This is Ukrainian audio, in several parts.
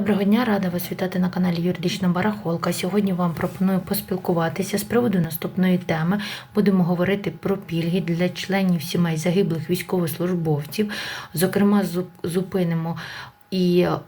Доброго дня, рада вас вітати на каналі Юридична Барахолка. Сьогодні вам пропоную поспілкуватися з приводу наступної теми. Будемо говорити про пільги для членів сімей загиблих військовослужбовців. Зокрема, зу- зупинимо і е,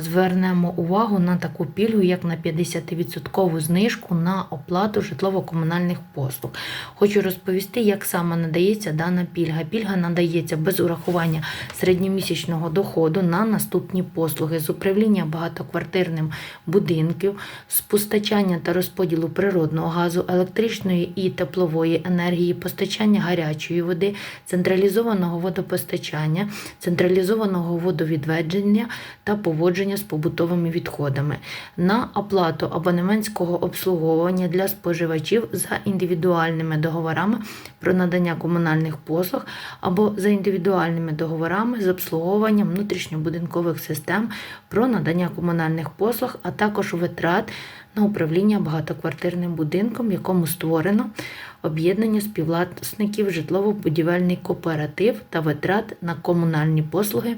звернемо увагу на таку пільгу, як на 50% знижку на оплату житлово-комунальних послуг. Хочу розповісти, як саме надається дана пільга. Пільга надається без урахування середньомісячного доходу на наступні послуги з управління багатоквартирним будинків, з постачання та розподілу природного газу, електричної і теплової енергії, постачання гарячої води, централізованого водопостачання, централізованого водовідведення та поводження з побутовими відходами, на оплату абонементського обслуговування для споживачів за індивідуальними договорами про надання комунальних послуг або за індивідуальними договорами з обслуговуванням внутрішньобудинкових систем про надання комунальних послуг, а також витрат на управління багатоквартирним будинком, в якому створено об'єднання співвласників житлово-будівельний кооператив та витрат на комунальні послуги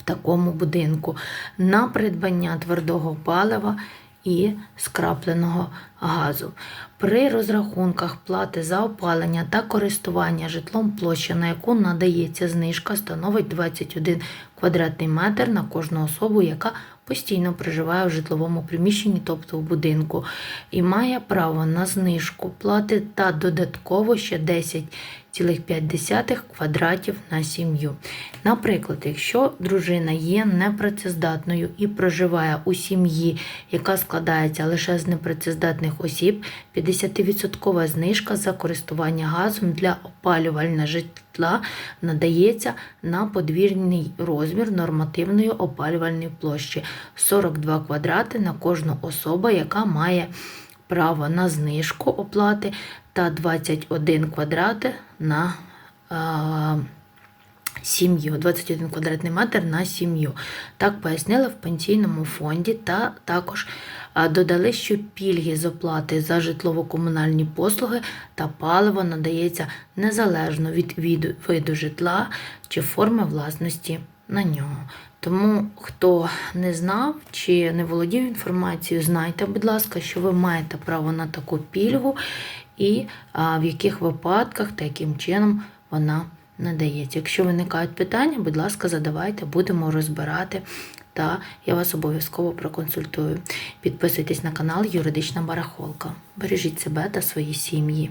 в такому будинку, на придбання твердого палива і скрапленого газу. При розрахунках плати за опалення та користування житлом площа, на яку надається знижка, становить 21 квадратний метр на кожну особу, яка постійно проживає в житловому приміщенні, тобто в будинку, і має право на знижку плати та додатково ще 10,5 квадратів на сім'ю. Наприклад, якщо дружина є непрацездатною і проживає у сім'ї, яка складається лише з непрацездатних осіб, 50% знижка за користування газом для опалювального житла надається на подвірний розмір нормативної опалювальної площі. 42 квадрати на кожну особу, яка має право на знижку оплати та 21 квадрат на а, сім'ю, 21 квадратний метр на сім'ю. Так пояснили в пенсійному фонді та також додали, що пільги з оплати за житлово-комунальні послуги та паливо надається незалежно від виду, житла чи форми власності на нього. Тому, хто не знав чи не володів інформацією, знайте, будь ласка, що ви маєте право на таку пільгу і в яких випадках та яким чином вона надається. Якщо виникають питання, будь ласка, задавайте, будемо розбирати. Та я вас обов'язково проконсультую. Підписуйтесь на канал Юридична Барахолка. Бережіть себе та свої сім'ї.